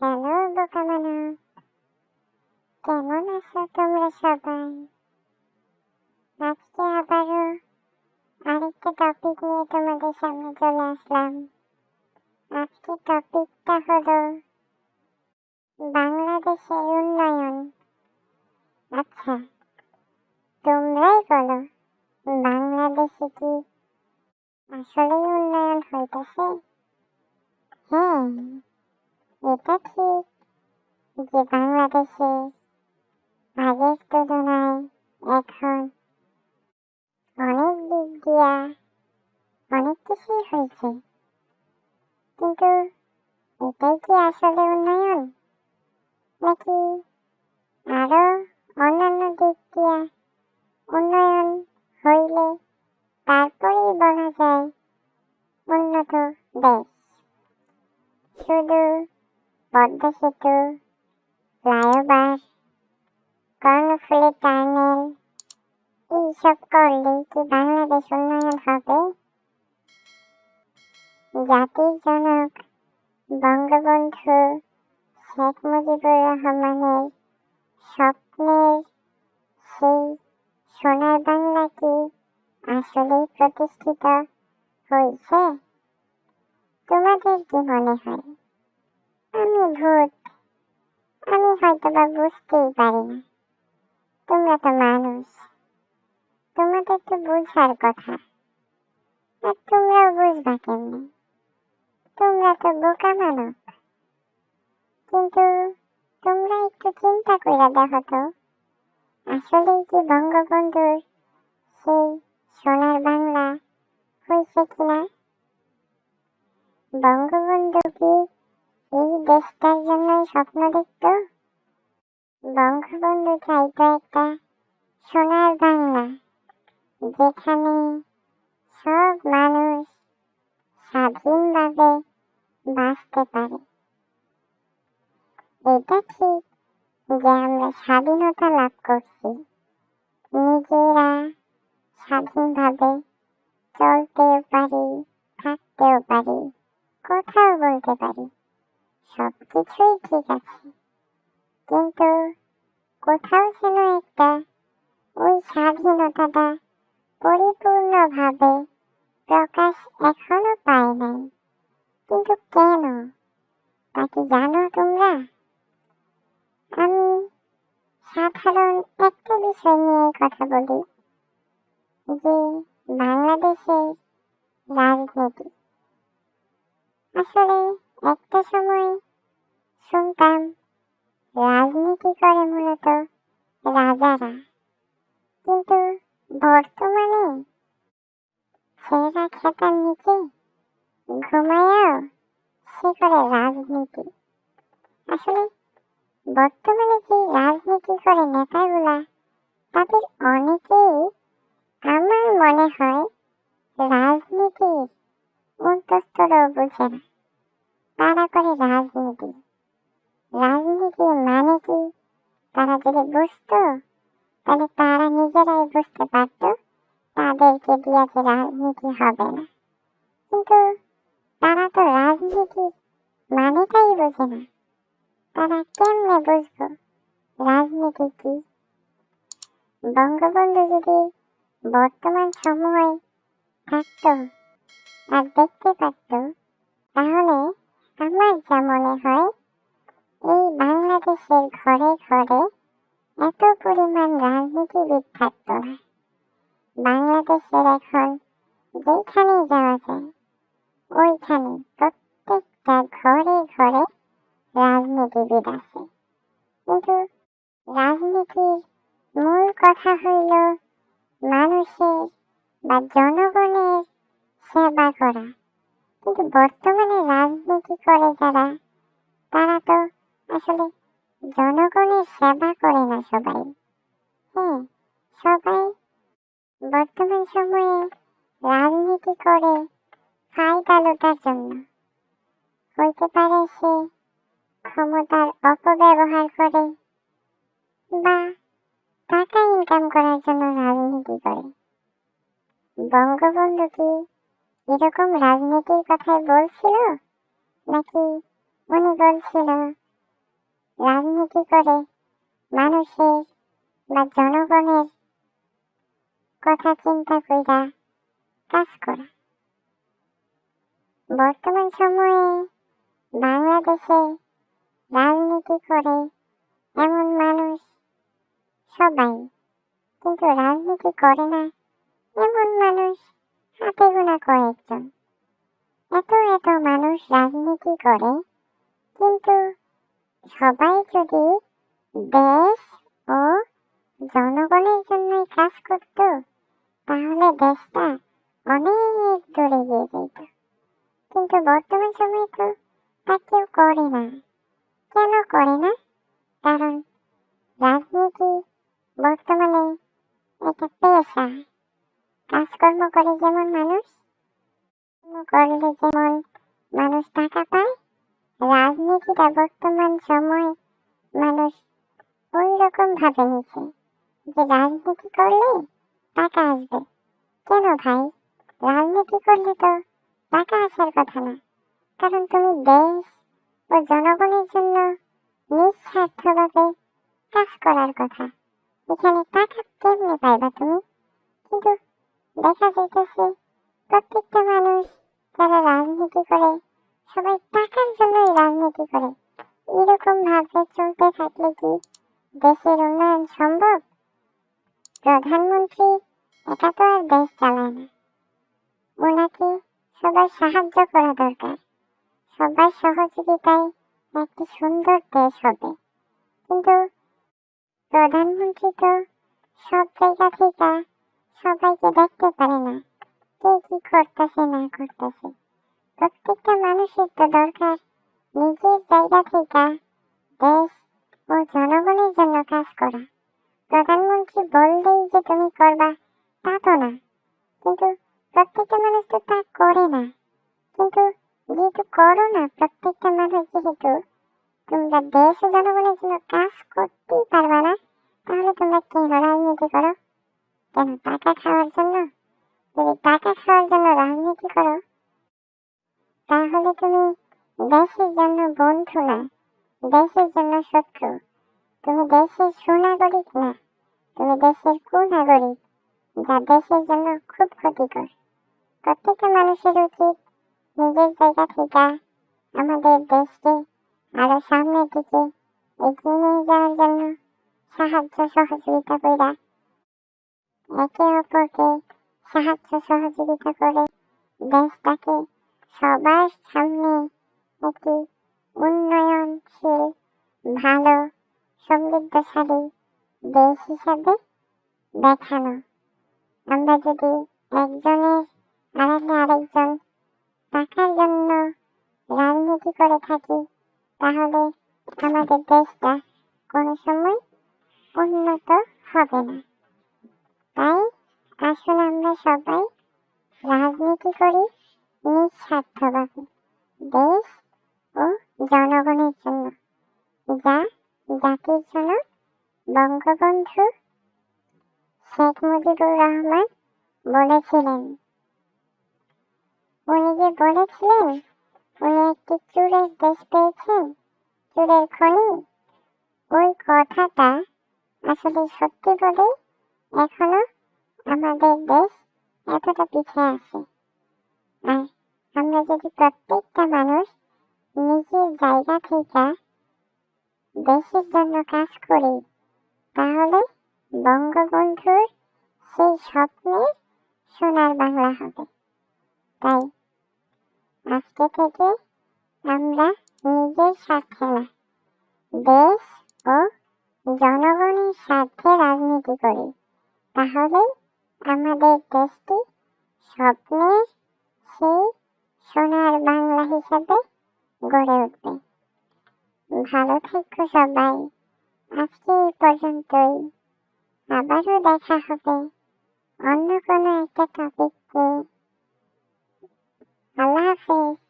Hello বোকা কেমন আছো তোমরা সবাই? আজকে আবারও আরেকটা টপিক নিয়ে তোমাদের সামনে চলে আসলাম। আজকে টপিকটা হলো বাংলাদেশের উন্নয়ন। আচ্ছা তোমরাই বলো, বাংলাদেশে কি আসলেই উন্নয়ন হইতেছে? হ্যাঁ এটা ঠিক যে বাংলাদেশে আগের তুলনায় এখন অনেক দিক দিয়া অনেক কিছুই হয়েছে। কিন্তু এটাই কি আসলে উন্নয়ন? নাকি আরও অন্যান্য দিক দিয়া উন্নয়ন হইলে তারপরেই বলা যায় উন্নত দেশ? শুধু পদ্মা সেতু ফ্লাইওভার কর্ণফুলী টার্নেল এইসব করলেই কি বাংলাদেশ উন্নয়ন হবে? জাতির জনক, বঙ্গবন্ধু শেখ মুজিবুর রহমানের স্বপ্নের সেই সোনার বাংলা কি আসলেই প্রতিষ্ঠিত হয়েছে তোমাদের কি মনে হয়? আমি ভূত। আমি হয়তো বা বুঝতেই পারি না তোমরা তো মানুষ। তোমাদের তো বুঝার কথা। আর তোমরাও বুঝবা কেমনে? তোমরা তো বোকা মানব। কিন্তু তোমরা একটু চিন্তা করে দেখো তো। আসলেই কি বঙ্গবন্ধুর সেই সোনার বাংলা হয়েছে কিনা? বঙ্গবন্ধু কি এই দেশটার জন্যই স্বপ্ন দেখত। বঙ্গবন্ধু চাইতো একটা সোনার বাংলা, যেখানে সব মানুষ স্বাধীনভাবে বাঁচতে পারে। এটা ঠিক যে আমরা স্বাধীনতা লাভ করছি। নিজেরা স্বাধীনভাবে চলতেও পারি, থাকতেও পারি, কথাও বলতে পারি। সব কিছুই ঠিক আছে কিন্তু কোথাও যেন একটা ওই স্বাধীনতাটা পরিপূর্ণভাবে প্রকাশ এখনও পায় নাই কিন্তু কেন তা কি জানো তোমরা আমি সাধারণ একটা বিষয় নিয়ে কথা বলি যে বাংলাদেশের রাজনীতি আসলে একটা সময় শুনতাম, রাজনীতি করে মূলত রাজারা। কিন্তু বর্তমানে ছেলেরা খেতার নিচে ঘুমাইয়াও সে করে রাজনীতি। আসলে বর্তমানে যে রাজনীতি করে নেতাগুলা, তাদের অনেকেই আমার মনে হয় রাজনীতির অন্তস্তরও বুঝে না। তারা করে রাজনীতি। রাজনীতি মানে কি? তারা যদি বুঝতো, তাহলে তারা নিজেরাই বুঝতে পারতো তাদেরকে দিয়ে যে রাজনীতি হবে না। কিন্তু তারা তো রাজনীতি মানেটাই বোঝে না। তারা কেমনে বুঝব রাজনীতি কি? বঙ্গবন্ধু যদি বর্তমান সময়ে থাকতো, আর দেখতে পারতো, তাহলে আমার যা মনে হয়, এই বাংলাদেশের ঘরে ঘরে এত পরিমাণ রাজনীতিবিদ থাকতো না বাংলাদেশের এখন যেখানে যাওয়া যায়, ওইখানে প্রত্যেকটা ঘরে ঘরে রাজনীতিবিদ আছে। কিন্তু রাজনীতির মূল কথা হইল মানুষের বা জনগণের সেবা করা। কিন্তু বর্তমানে রাজনীতি করে যারা, তারা তো আসলে জনগণের সেবা করে না সবাই। হ্যাঁ সবাই বর্তমান সময়ে রাজনীতি করে ফায়দা লোটার জন্য। হইতে পারে সে ক্ষমতার অপব্যবহার করে বা টাকা ইনকাম করার জন্য রাজনীতি করে। বঙ্গবন্ধু কি এরকম রাজনীতির কথাই বলছিল? নাকি উনি বলছিল, রাজনীতি করে মানুষের বা জনগণের কথা চিন্তা কইরা কাজ করা। বর্তমান সময়ে বাংলাদেশে রাজনীতি করে এমন মানুষ সবাই, কিন্তু রাজনীতি করে না এমন মানুষ হাতে কয়েকজন। এত এত মানুষ রাজনীতি করে, কিন্তু সবাই যদি দেশ ও জনগণের জন্যই কাজ করত, তাহলে দেশটা অনেক দূরে গিয়ে যেত। কিন্তু বর্তমান সময়ে তো তা কেউ করে না। কেন করে না? কারণ রাজনীতি বর্তমানে একটা পেশা। কাজকর্ম করে যেমন মানুষ। করলে যেমন মানুষ টাকা পায়, রাজনীতিটা বর্তমান সময় মানুষ ওই রকম ভাবে নিছে যে রাজনীতি করলে টাকা আসবে। কেন ভাই? রাজনীতি করলে তো টাকা আসার কথা না। কারণ তুমি দেশ ও জনগণের জন্য নিঃস্বার্থভাবে কাজ করার কথা। এখানে টাকা কেমনে পাইবা তুমি? কিন্তু দেখা যাইতেছে প্রত্যেকটা মানুষ যারা রাজনীতি করে, সবাই টাকার জন্যই রাজনীতি করে। এরকম ভাবে চলতে থাকলে কি দেশের উন্নয়ন সম্ভব? প্রধানমন্ত্রী একা তো আর দেশ চালায় না। ওনাকে সবার সাহায্য করা দরকার। সবার সহযোগিতায় একটি সুন্দর দেশ হবে। কিন্তু প্রধানমন্ত্রী তো সব জায়গা থেকে সবাইকে দেখতে পারে না। কে কি করতেছে, না করতেছে। প্রত্যেকটা মানুষের তো দরকার। নিজের জায়গা থেকে দেশ ও জনগণের জন্য কাজ করা। প্রধানমন্ত্রী বললেই যে তুমি করবা, তা তো না। কিন্তু প্রত্যেকটা মানুষ তো তা করে না। কিন্তু যেহেতু করো না, প্রত্যেকটা মানুষ যেহেতু তোমরা দেশ ও জনগণের জন্য কাজ করতেই পারবা না, তাহলে তোমরা কেন রাজনীতি করো? কেন টাকা খাওয়ার জন্য, যদি টাকা খাওয়ার জন্য রাজনীতি করো, তাহলে তুমি দেশের জন্য বন্ধু না, দেশের জন্য শত্রু। তুমি দেশের সুনাগরিক না, তুমি দেশের কুনাগরিক, যা দেশের জন্য খুব ক্ষতিকর। প্রত্যেকটা মানুষের উচিত নিজের জায়গা থেকে আমাদের দেশকে আরও সামনের দিকে এগিয়ে নিয়ে যাওয়ার জন্য সাহায্য সহযোগিতা কইরা একে অপরকে সাহায্য সহযোগিতা করে দেশটাকে সবার সামনে একটি উন্নয়নশীল, ভালো, সমৃদ্ধশালী দেশ হিসাবে দেখানো। আমরা যদি একজনের আড়ালে আরেকজন টাকার জন্য রাজনীতি করে থাকি, তাহলে আমাদের দেশটা কোনো সময় উন্নত হবে না। তাই আসুন আমরা সবাই রাজনীতি করি নিঃস্বার্থভাবে দেশ ও জনগণের জন্য। যা জাতির জন্য বঙ্গবন্ধু শেখ মুজিবুর রহমান বলেছিলেন। উনি যে বলেছিলেন, উনি একটি চুরের দেশ পেয়েছেন, চুরের খনি, ওই কথাটা আসলে সত্যি বলে এখনও আমাদের দেশ এতটা পিছিয়ে আছে। আর আমরা যদি প্রত্যেকটা মানুষ নিজের জায়গা থেকে দেশের জন্য কাজ করি, তাহলে বঙ্গবন্ধুর সেই স্বপ্নের সোনার বাংলা হবে। তাই আজকে থেকে আমরা নিজের স্বার্থে না, দেশ ও জনগণের স্বার্থে রাজনীতি করি। তাহলে আমাদের দেশটি স্বপ্নের সেই সোনার বাংলা হিসাবে গড়ে উঠবে। ভালো থেকো সবাই। আজকে এই পর্যন্তই। আবারও দেখা হবে অন্য কোনো একটা টপিককে আল্লাহ হাফেজ।